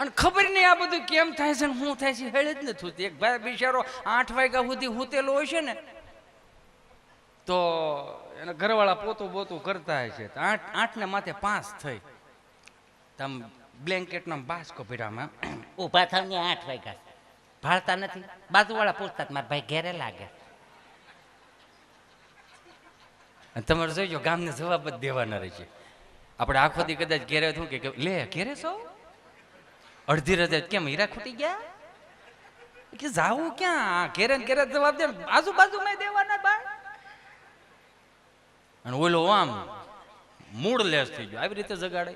અને ખબર નહીં આ બધું કેમ થાય છે ને શું થાય છે હેળે જ નથી થતી એક ભાઈ બિચારો આઠ વાગ્યા સુધી હૂતેલો હોય છે ને તો એના ઘરવાળા પોતું બોતું કરતા હોય છે આઠ આઠને માથે પાંચ થઈ. તમ બ્લેન્કેટનો બાસકો પીડામાં ઊભા થાવ ને આઠ વાગ્યા. ભાળતા નથી. બાજુવાળા પૂછતા હતા, મારા ભાઈ ઘેરે લાગે. અને તમારે જોઈજો ગામને જવાબ જ દેવાના રહે છે આપણે આખો દી કદાચ ઘેરે શું કે લે ઘેરે છો અડધી રજા કેમ હીરા ખૂટી ગયા? કે જાવું ક્યાં? ઘેરે ને ઘેરે જવાબ દે આજુબાજુમાં દેવાના બા અને ઓલો આમ મૂળ લેસ થઈ ગયો. આવી રીતે જગાડે.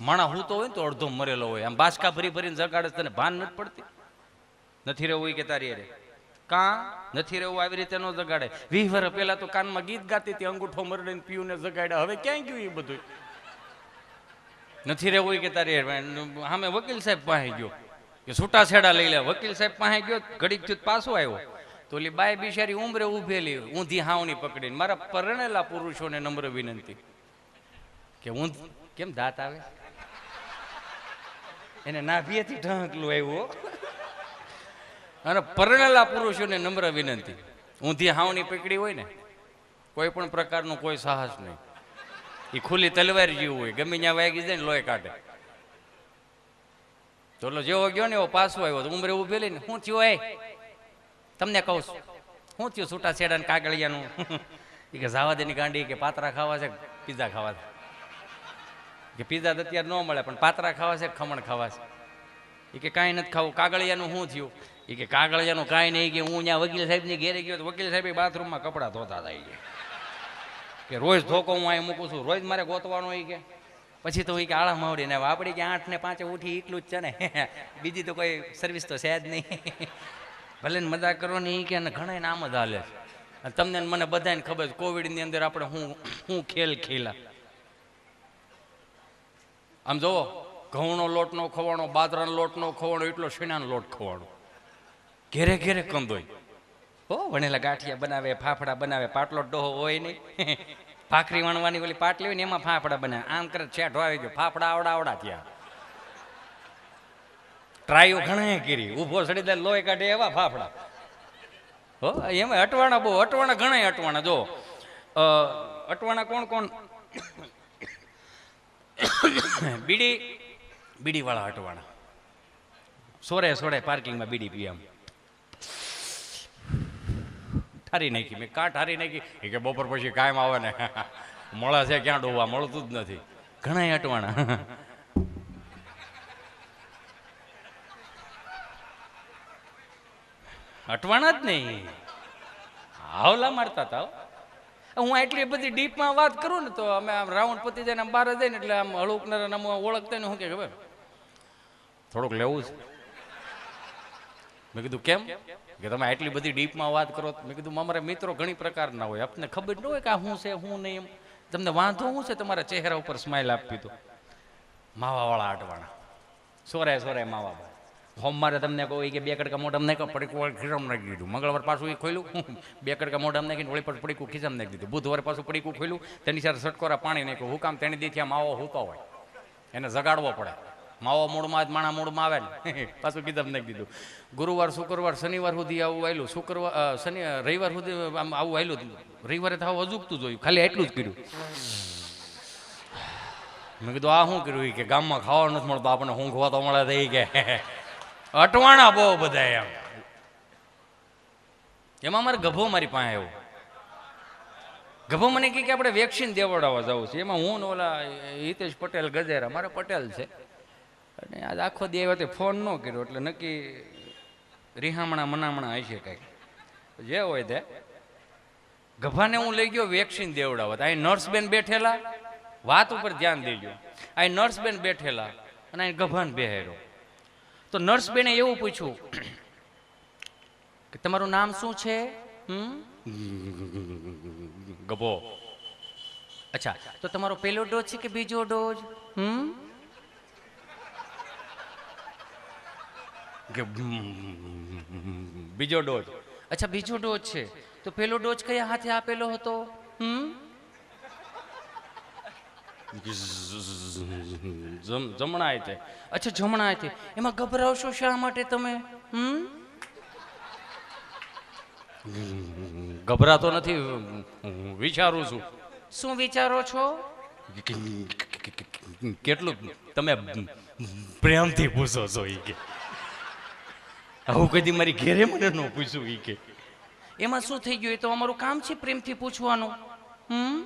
માણા હું તો હોય ને તો અડધો મરેલો હોય. આમ બાસકા ફરી ફરીને જગાડે તને ભાન નથી પડતી? નથી રહેવું કે તારી અરે કાં? નથી રહેવું, આવી રીતે ન જગાડે. વીસ વર્ષ પહેલા તો કાનમાં ગીત ગાતી હતી, અંગૂઠો મરડીને પીયુને જગાડ્યા. હવે ક્યાં ગયું એ બધું નથી રહેવું કે તારે સામે વકીલ સાહેબ પાસે ગયો. કે છૂટાછેડા લઈ લે. વકીલ સાહેબ પાસે ગયો, ઘડીક તો પાછો આવ્યો. તો ઓલી બાય બિચારી ઉમરે ઊભેલી, ઊંધી હાવની પકડીને. મારા પરણેલા પુરુષોને નમ્ર વિનંતી. કે ઊંધ કેમ દાંત આવે? એને નાભીએથી ઢંકલું આવ્યું, હો. અને પરણેલા પુરુષોને નમ્ર વિનંતી. ઊંધી હાવણી પકડી હોય ને, કોઈ પણ પ્રકારનું કોઈ સાહસ નહીં. એ ખુલ્લી તલવાર જેવું હોય. ગમે ત્યાં વાગી જાય ને લોહી કાઢે. ચોલો જેવો ગયો ને એવો પાછો આવ્યો. તો ઉમરે ઊભી લઈને શું થયું એ તમને કહું છું. શું થયું છૂટા છેડા ને કાગળિયાનું? એ કે જાવા દેની ગાંડી કે પાતરા ખાવા છે પીઝા ખાવા છે? કે પીઝા તો અત્યારે ન મળે, પણ પાતરા ખાવા છે ખમણ ખાવા છે? એ કે, કાંઈ નથી ખાવું. કાગળિયાનું શું થયું? એ કે, કાગળિયાનું કાંઈ નહીં કે હું ત્યાં વકીલ સાહેબની ઘેરે ગયો તો વકીલ સાહેબ બાથરૂમમાં કપડાં ધોતા થાય છે કે રોજ ધોકો હું અહીં મૂકું છું, રોજ મારે ગોતવાનો હોય કે? પછી તો કે આળા માવડીને વાપડી કે આઠ ને પાંચે ઉઠી એટલું જ છે ને. બીજી તો કોઈ સર્વિસ તો છે જ નહીં. ભલે ને મજાક કરવાની કે ઘણા નામ જ હાલે છે. તમને મને બધાને ખબર છે કોવિડની અંદર આપણે હું હું ખેલ ખેલા. આમ જુઓ ઘઉંનો લોટ નો ખવાણો, બાજરાનો લોટ નો ખવાણો, એટલો શીણાનો લોટ ખવાણો. ઘેરે ઘેરે કંદોય. હો, વણેલા ગાંઠિયા બનાવે, ફાફડા બનાવે, પાટલો ડોહો હોય નહીં. ભાખરી વણવાની ઓલી પાટલી હોય ને એમાં ફાફડા બનાવે. આમ કરે છેઠો આવી ગયો. ફાફડા આવડા આવડા થયા. ટ્રાયો ઘણા કરી. ઊભો સડી દે, લોહી કાઢે એવા ફાફડા. હો, એમાં અટવાણા બહુ, અટવાણા ઘણા અટવાણા. જો અટવાણા કોણ કોણ? બીડી બીડી વાળા અટવાણા. સોરે સોરે પાર્કિંગમાં બીડી પીએમ ઠારી નાખી. મેં કાં ઠારી નાખી. એ કે બપોર પછી કાયમ આવે ને. મળે છે ક્યાં ડોવા મળતું જ નથી. ઘણા અટવાણા. અટવાણા જ નહીં. હાવલા મારતા હતા હો. હું એટલી બધી ડીપમાં વાત કરું ને તો અમે આમ રાઉન્ડ પતી જાય આમ બહાર જાય ને એટલે આમ હળુકનારા આમ ઓળખતા ને શું કે ખબર? થોડુંક લેવું છે. મેં કીધું, કેમ? કે તમે આટલી બધી ડીપમાં વાત કરો મેં કીધું, અમારા મિત્રો ઘણી પ્રકારના હોય. આપને ખબર ન હોય કે આ શું છે, શું નહીં એમ. તમને વાંધો શું છે? તમારા ચહેરા ઉપર સ્માઇલ આપી તો માવાવાળા અટવાણા સોરે સોરે માવા સોમવારે તમને કહું કે બે કડકા મોઢામાં નાખ્યો, પડીકું ખીસમ નાખી દીધું. મંગળવાર પાછું એ ખોલ્યું બે કડકા મોઢામાં નાખીને વળી પર પડીકું ખીસમ નાખી દીધું. બુધવારે પાછું પડીકું ખોલ્યું તેની સાથે સટકોરા પાણી નાખ્યું. હું કામ તેની દીથી આમ આવો હુકા હોય. એને જગાડવો પડે. માવો મૂળમાં જ માણા મૂળમાં આવે ને પાછું કીધું નાખી દીધું ગુરુવાર, શુક્રવાર, શનિવાર સુધી આવું આવેલું શુક્રવાર શનિ, રવિવાર સુધી આમ આવું આવેલું રવિવારે તો આવું અજુકતું જોયું ખાલી એટલું જ કર્યું. મેં કીધું, આ શું કર્યું કે ગામમાં ખાવા નથી મળતો, આપણને ઊંઘવા તો મળે થઈ કે. અટવાણા બહુ બધા એમ. એમાં મારે ગભો મારી પાસે આવ્યો. ગભો મને કહે કે આપણે વેક્સિન દેવડાવવા જવું છે. એમાં હું ને ઓલા હિતેશ પટેલ ગજેરા મારે પટેલ છે. અને આજ આખો દી આવ્યો તે ફોન ન કર્યો, એટલે નક્કી રિહામણા મનામણા હશે કંઈક. જે હોય તે. ગભાને હું લઈ ગયો વેક્સિન દેવડાવત અહીં નર્સબેન બેઠેલા. વાત ઉપર ધ્યાન દેજો. અહીં નર્સબેન બેઠેલા અને અહીં ગભાન બેહેરો. તો નર્સબેને એવું પૂછ્યું કે તમારું નામ શું છે? ગભો. અચ્છા, તો તમારો પહેલો ડોઝ છે કે બીજો ડોઝ? હમ? કે બીજો ડોઝ. અચ્છા બીજો ડોઝ છે. તો પેલો ડોઝ કયા હાથે આપેલો હતો? હમ? જમ- જમણાય છે અચ્છા જમણાય છે એમાં ગભરાવશો શા માટે તમે? હમ? ગભરાતો નથી. વિચારું છું. શું વિચારો છો? કેટલું તમે પ્રેમથી પૂછો છો એ કે. આવું કદી મારી ઘેરે મને ન પૂછ્યું એ કે. એમાં શું થઈ ગયું? એ તો અમારું કામ છે પ્રેમથી પૂછવાનું. હમ?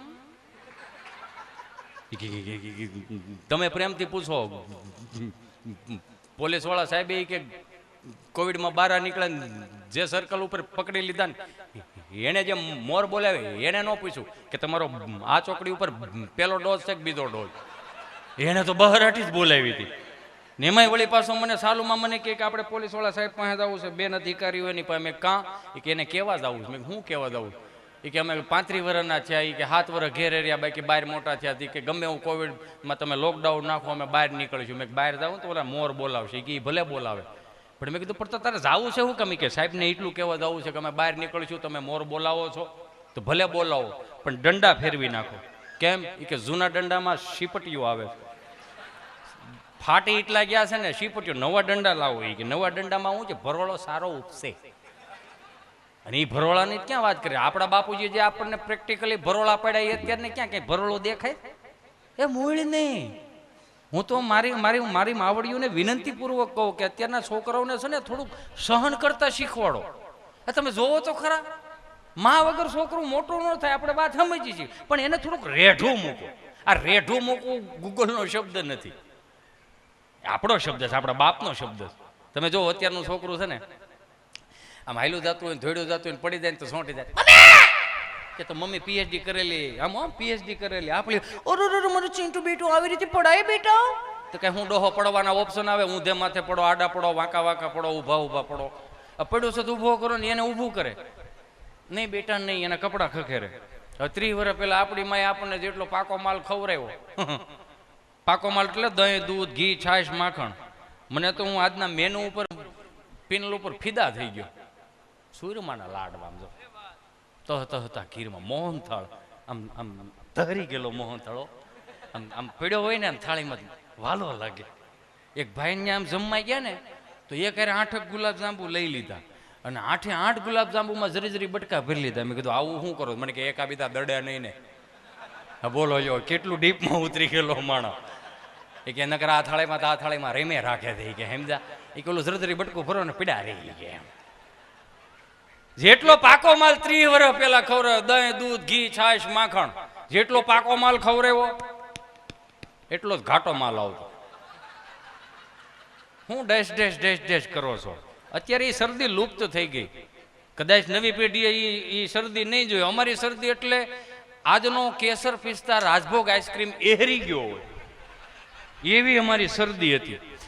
તમે પ્રેમથી પૂછો. પોલીસવાળા સાહેબ એ કે કોવિડમાં બહાર નીકળે ને જે સર્કલ ઉપર પકડી લીધા ને એને જે મોર બોલાવે એને ન પૂછ્યું કે તમારો આ ચોકડી ઉપર પેલો ડોઝ છે કે બીજો ડોઝ? એને તો બહાર જ બોલાવી હતી. ને એમાંય વળી પાછો મને સાલુમાં મને કે આપણે પોલીસવાળા સાહેબ પાસે જવું છે. બેન અધિકારીઓ એની પાસે. મેં કાં એ કે એને કહેવા જવું મેં હું કહેવા જવું એ કે અમે પાંત્રીસ વર્ષના થયા. એ કે સાત વર્ષ ઘેર રહ્યા બાકી બહાર મોટા થયા કે ગમે હું કોવિડમાં તમે લોકડાઉન નાખો, અમે બહાર નીકળીશું. મેં બહાર જાઉં તો ઓલા મોર બોલાવશે. કે એ ભલે બોલાવે. પણ મેં કીધું, પણ તારે જવું છે શું કમી? કે સાહેબને એટલું કહેવા જવું છે કે અમે બહાર નીકળીશું, તમે મોર બોલાવો છો? તો ભલે બોલાવો, પણ દંડા ફેરવી નાખો. કેમ? એ કે જૂના દંડામાં શીપટીઓ આવે છે. ફાટી એટલા ગયા છે ને, શીપટીઓ નવા દંડા લાવો. એ કે નવા દંડામાં શું છે? ભરોળો સારો ઉપસે. અને એ ભરોળાની ક્યાં વાત કરીએ આપણા બાપુજી જે આપણને પ્રેક્ટિકલી ભરોળા પડ્યા, એ અત્યારને ક્યાં કઈ ભરોળો દેખાય? એ મૂળ નહીં. હું તો મારી મારી મારી માવડીઓને વિનંતીપૂર્વક કહું કે અત્યારના છોકરાઓને છે ને થોડુંક સહન કરતા શીખવાડો. તમે જોવો તો ખરા. મા વગર છોકરું મોટું ન થાય, આપણે વાત સમજીએ છીએ. પણ એને થોડુંક રેઢું મૂકો. આ રેઢું મૂકવું ગૂગલનો શબ્દ નથી. આપણો શબ્દ છે, આપણા બાપનો શબ્દ છે. તમે જો, અત્યારનું છોકરું છે ને, આમ હાઈલું જતું હોય ધોયડું જતું હોય પડી જાય ને તો સોંટી જાય. કે તો મમ્મી પીએચડી કરેલી. આમ આમ પીએચડી કરેલી. આપણી ઓરો રો મારું ચીંટું બેટું આવી રીતે પડાય બેટા? તો કે હું ડોહો પડવાના ઓપ્શન આવે ઊંધે માથે પડો, આડા પડો, વાંકા વાંકા પડો, ઊભા ઊભા પડો. આ પડ્યો છે તો ઊભો કરો ને, એને ઊભું કરે. નહીં બેટા, નહીં, એના કપડાં ખખેરે. ત્રીસ વર્ષ પહેલાં આપણી માએ આપણને જેટલો પાકો માલ ખવરાવ્યો પાકો માલ એટલે દહીં, દૂધ, ઘી, છાશ, માખણ. મને તો હું આજના મેનુ ઉપર પિનલ ઉપર ફિદા થઈ ગયો. સૂર્યમાના લાડવા આમ તહ તા ખીરમાં મોહનથાળ. આમ આમ, ધરી ગયેલો મોહનથાળો આમ આમ પીડ્યો હોય ને, આમ થાળીમાં વાલો લાગે એક ભાઈને આમ જમવાઈ ગયા ને, તો એક ક્યારે આઠક ગુલાબ જાંબુ લઈ લીધા. અને આઠે આઠ ગુલાબજાંબુમાં જરી જરી બટકા ભરી લીધા. મેં કીધું, આવું શું કરો? મને કે, એકા બીતા દડ્યા નહીં ને. બોલો, જો, કેટલું ડીપમાં ઉતરી ગયેલો માણસ. એ કે નકરા અથાળીમાં તો આ થાળીમાં રેમે રાખે છે કે હેમજા એ પેલું જરદરી બટકું ભરો ને પીડા રહી કે એમ. જેટલો પાકો માલ ત્રીસ વર્ષ પેલા ખવડાવ્યો દહીં, દૂધ, ઘી, છાશ, માખણ, જેટલો પાકો માલ ખવડાવ્યો, એટલો જ ઘાટો માલ આવતો. હું ડેશ ડેશ ડેશ ડેશ કરો છો. અત્યારે એ શરદી લુપ્ત થઈ ગઈ. કદાચ નવી પેઢીએ એ શરદી નહીં જોઈ. અમારી શરદી એટલે આજનો કેસર પિસ્તા રાજભોગ આઈસ્ક્રીમ એહરી ગયો હોય. એવી અમારી શરદી હતી.